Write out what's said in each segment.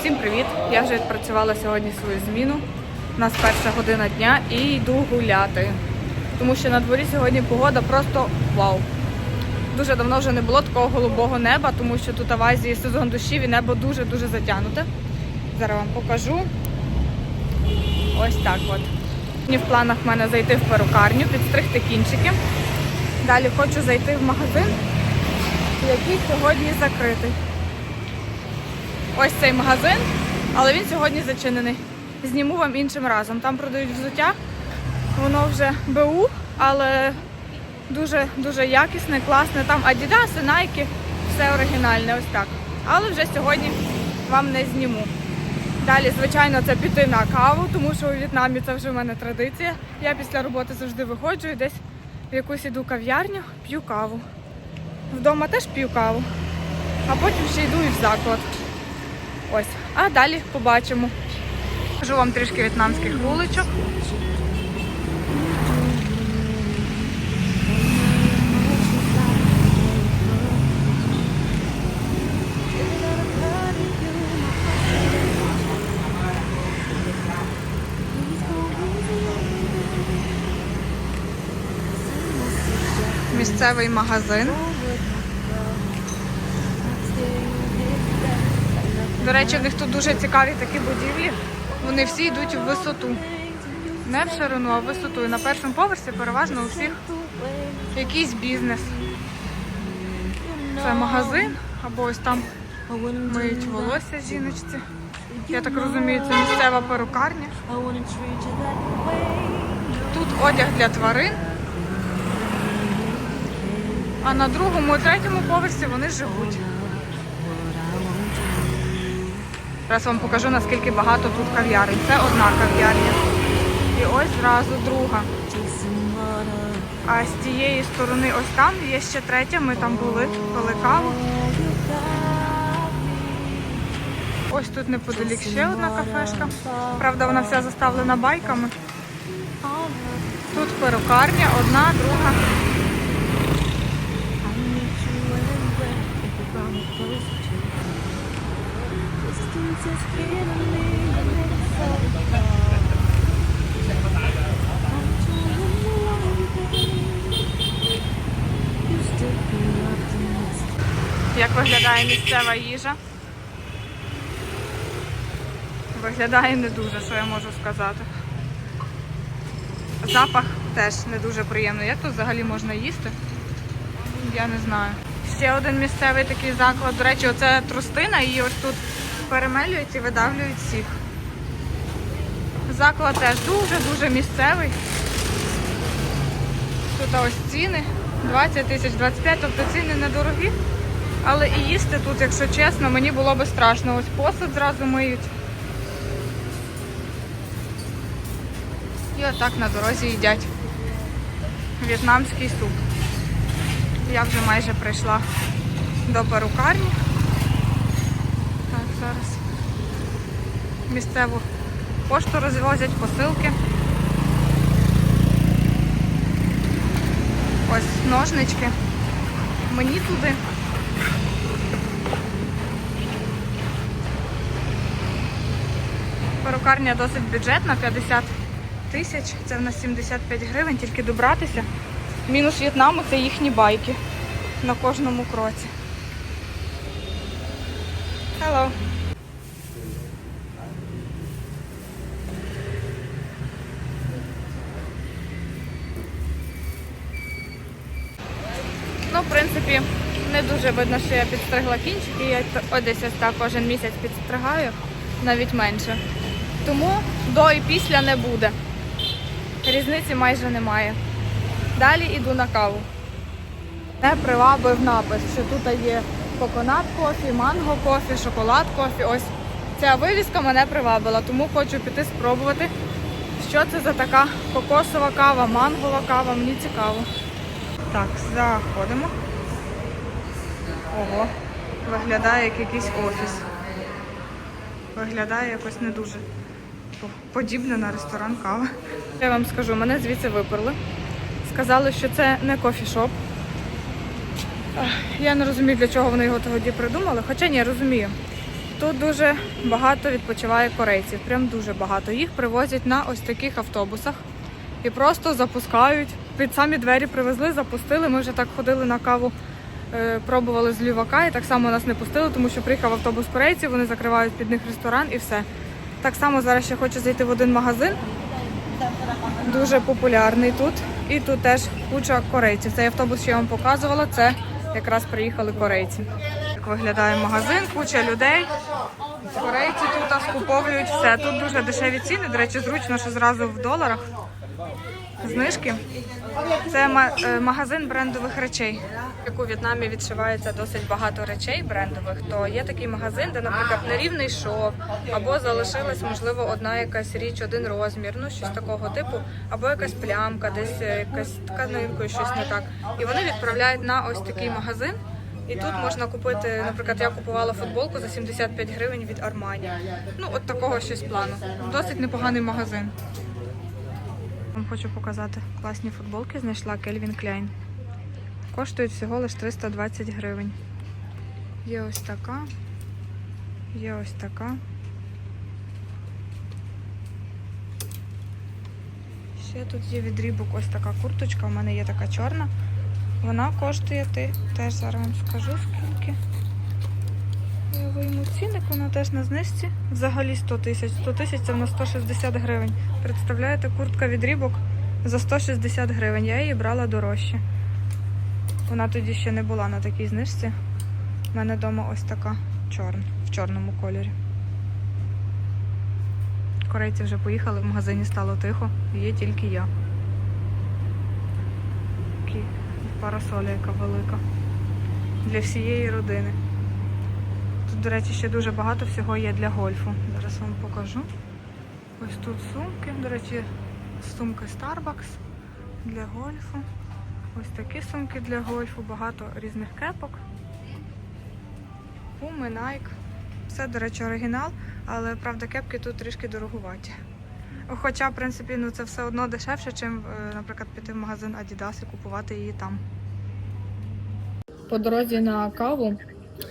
Всім привіт! Я вже відпрацювала сьогодні свою зміну. У нас перша година дня і йду гуляти. Тому що на дворі сьогодні погода просто вау. Дуже давно вже не було такого голубого неба, тому що тут в Азії сезон дощів і небо дуже-дуже затягнуте. Зараз вам покажу. Ось так от. Сьогодні в планах в мене зайти в перукарню, підстригти кінчики. Далі хочу зайти в магазин, який сьогодні закритий. Ось цей магазин, але він сьогодні зачинений. Зніму вам іншим разом. Там продають взуття, воно вже БУ, але дуже дуже якісне, класне. Там Adidas, Nike, все оригінальне, ось так. Але вже сьогодні вам не зніму. Далі, звичайно, це піти на каву, тому що у В'єтнамі це вже в мене традиція. Я після роботи завжди виходжу і десь в якусь іду кав'ярню, п'ю каву. Вдома теж п'ю каву, а потім ще йду і в заклад. Ось. А далі побачимо. Покажу вам трішки в'єтнамських вуличок. Місцевий магазин. До речі, в них тут дуже цікаві такі будівлі. Вони всі йдуть в висоту. Не в ширину, а в висоту. І на першому поверсі переважно у всіх якийсь бізнес. Це магазин, або ось там миють волосся жіночці. Я так розумію, це місцева перукарня. Тут одяг для тварин. А на другому і третьому поверсі вони живуть. Зараз вам покажу, наскільки багато тут кав'ярень. Це одна кав'ярня. І ось зразу друга. А з тієї сторони ось там є ще третя, ми там були, пили каву. Ось тут неподалік ще одна кафешка. Правда, вона вся заставлена байками. Тут перукарня, одна, друга. Як виглядає місцева їжа? Виглядає не дуже, що я можу сказати. Запах теж не дуже приємний. Як тут взагалі можна їсти? Я не знаю. Ще один місцевий такий заклад. До речі, оце трустина, її ось тут перемелюють і видавлюють сік. Заклад теж дуже-дуже місцевий. Тут ось ціни 20 тисяч 25, тобто ціни недорогі. Але і їсти тут, якщо чесно, мені було би страшно. Ось посуд зразу миють. І отак на дорозі їдять. В'єтнамський суп. Я вже майже прийшла до перукарні. Зараз місцеву пошту розвозять, посилки. Ось ножнички. Мені туди. Перукарня досить бюджетна, 50 тисяч, це в нас 75 гривень, тільки добратися. Мінус В'єтнаму це їхні байки на кожному кроці. Hello. Ну, в принципі, не дуже видно, що я підстригла кінчики. Я т- десь ось так кожен місяць підстригаю, навіть менше. Тому до і після не буде. Різниці майже немає. Далі йду на каву. Не привабив напис, що тут є коконат кофі, манго кофі, шоколад кофі. Ось ця вивіска мене привабила, тому хочу піти спробувати, що це за така кокосова кава, мангова кава, мені цікаво. Так, заходимо. Ого, виглядає як якийсь офіс. Виглядає якось не дуже подібне на ресторан кави. Я вам скажу, мене звідси виперли. Сказали, що це не кофішоп. Я не розумію, для чого вони його тоді придумали, хоча ні, розумію. Тут дуже багато відпочиває корейців. Прям дуже багато. Їх привозять на ось таких автобусах і просто запускають. Під самі двері привезли, запустили. Ми вже так ходили на каву, е, пробували з лівака, і так само нас не пустили, тому що приїхав автобус корейців, вони закривають під них ресторан і все. Так само зараз ще хочу зайти в один магазин. Дуже популярний тут. І тут теж куча корейців. Цей автобус, що я вам показувала, це якраз приїхали корейці. Як виглядає магазин, куча людей. Корейці тут скуповують все. Тут дуже дешеві ціни. До речі, зручно, що зразу в доларах. Знижки. Це е, магазин брендових речей. Як у В'єтнамі відшивається досить багато речей брендових, то є такий магазин, де, наприклад, нерівний шов, або залишилась, можливо, одна якась річ, один розмір, ну щось такого типу, або якась плямка, десь е, якась тканинкою, щось не так. І вони відправляють на ось такий магазин. І тут можна купити, наприклад, я купувала футболку за 75 гривень від Armani. Ну, от такого щось плану. Досить непоганий магазин. Вам хочу показати класні футболки. Знайшла Кельвін Кляйн. Коштують всього лише 320 гривень. Є ось така. Є ось така. Ще тут є від Рібок ось така курточка. У мене є така чорна. Вона коштує ти теж зараз вам скажу скільки. Я вийму цінник, вона теж на знижці. Взагалі 100 тисяч. 100 тисяч це в нас 160 гривень. Представляєте, куртка від Рібок за 160 гривень. Я її брала дорожче. Вона тоді ще не була на такій знижці. У мене вдома ось така чорна, в чорному кольорі. Корейці вже поїхали, в магазині стало тихо, є тільки я. Парасоля, яка велика. Для всієї родини. Тут, до речі, ще дуже багато всього є для гольфу. Зараз вам покажу. Ось тут сумки. До речі, сумки Starbucks для гольфу. Ось такі сумки для гольфу, багато різних кепок. Puma, Nike. Все, до речі, оригінал, але правда кепки тут трішки дорогуваті. Хоча, в принципі, ну це все одно дешевше, чим, е, наприклад, піти в магазин Adidas і купувати її там. По дорозі на каву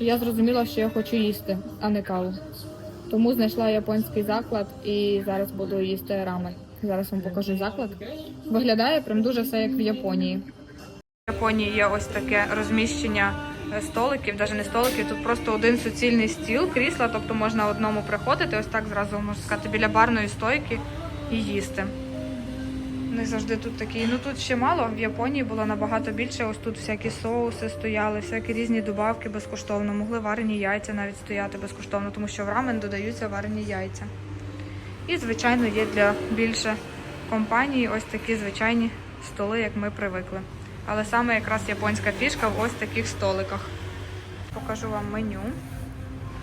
я зрозуміла, що я хочу їсти, а не каву. Тому знайшла японський заклад і зараз буду їсти рамен. Зараз вам покажу заклад. Виглядає прям дуже все як в Японії. Японії є ось таке розміщення е, столиків, навіть не столиків, тут просто один суцільний стіл, крісла, тобто можна одному приходити, ось так зразу можна сказати, біля барної стойки і їсти. Не завжди тут такі. Ну тут ще мало. В Японії було набагато більше. Ось тут всякі соуси стояли, всякі різні добавки безкоштовно. Могли варені яйця навіть стояти безкоштовно, тому що в рамен додаються варені яйця. І, звичайно, є для більше компаній ось такі звичайні столи, як ми привикли. Але саме якраз японська фішка в ось таких столиках. Покажу вам меню.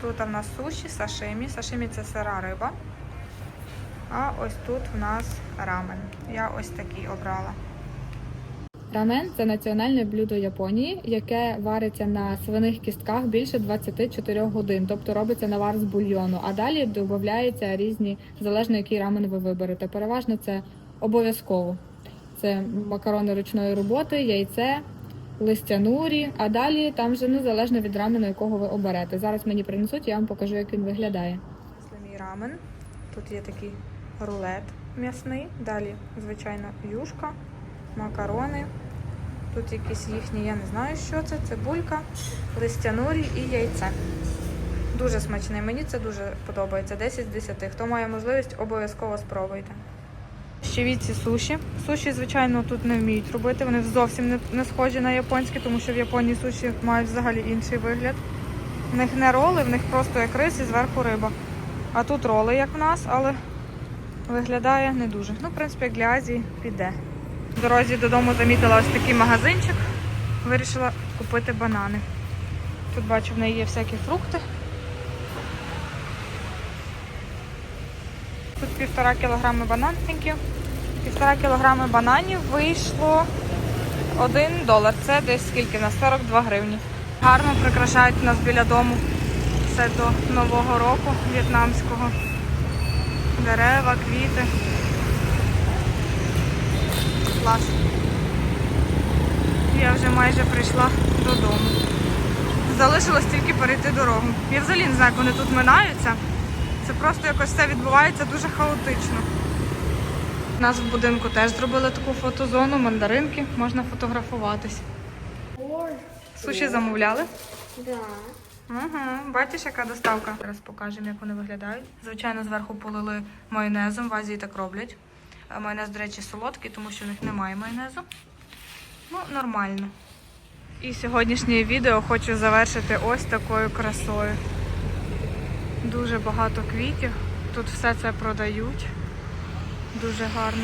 Тут у нас суші, сашимі. Сашимі це сира риба. А ось тут в нас рамен. Я ось такий обрала. Рамен це національне блюдо Японії, яке вариться на свиних кістках більше 24 годин, тобто робиться навар з бульйону. А далі додаються різні, залежно який рамен ви виберете. Переважно це обов'язково. Це макарони ручної роботи, яйце, листя нурі, а далі там вже ну, залежно від рамену, якого ви оберете. Зараз мені принесуть, я вам покажу, як він виглядає. Це мій рамен. Тут є такий рулет м'ясний. Далі, звичайно, юшка, макарони. Тут якісь їхні, я не знаю, що це. Цибулька, листя нурі і яйце. Дуже смачний. Мені це дуже подобається. 10 з 10. Хто має можливість, обов'язково спробуйте. Щевіці суші. Суші, звичайно, тут не вміють робити. Вони зовсім не, не схожі на японські, тому що в Японії суші мають взагалі інший вигляд. В них не роли, в них просто як рис і зверху риба. А тут роли, як в нас, але виглядає не дуже. Ну, в принципі, як для Азії піде. В дорозі додому замітила ось такий магазинчик. Вирішила купити банани. Тут бачу, в неї є всякі фрукти. Тут півтора кілограми бананників. Півтора кілограми бананів вийшло 1 долар. Це десь скільки в нас? 42 гривні. Гарно прикрашають нас біля дому. Все до Нового року в'єтнамського. Дерева, квіти. Клас. Я вже майже прийшла додому. Залишилось тільки перейти дорогу. Я взагалі не знаю, як вони тут минаються. Це просто якось все відбувається дуже хаотично. У нас в будинку теж зробили таку фотозону, мандаринки, можна фотографуватись. Суші замовляли? Да. Угу, бачиш, яка доставка. Зараз покажемо, як вони виглядають. Звичайно, зверху полили майонезом, в Азії так роблять. Майонез, до речі, солодкий, тому що в них немає майонезу. Ну, нормально. І сьогоднішнє відео хочу завершити ось такою красою. Дуже багато квітів. Тут все це продають. Дуже гарно.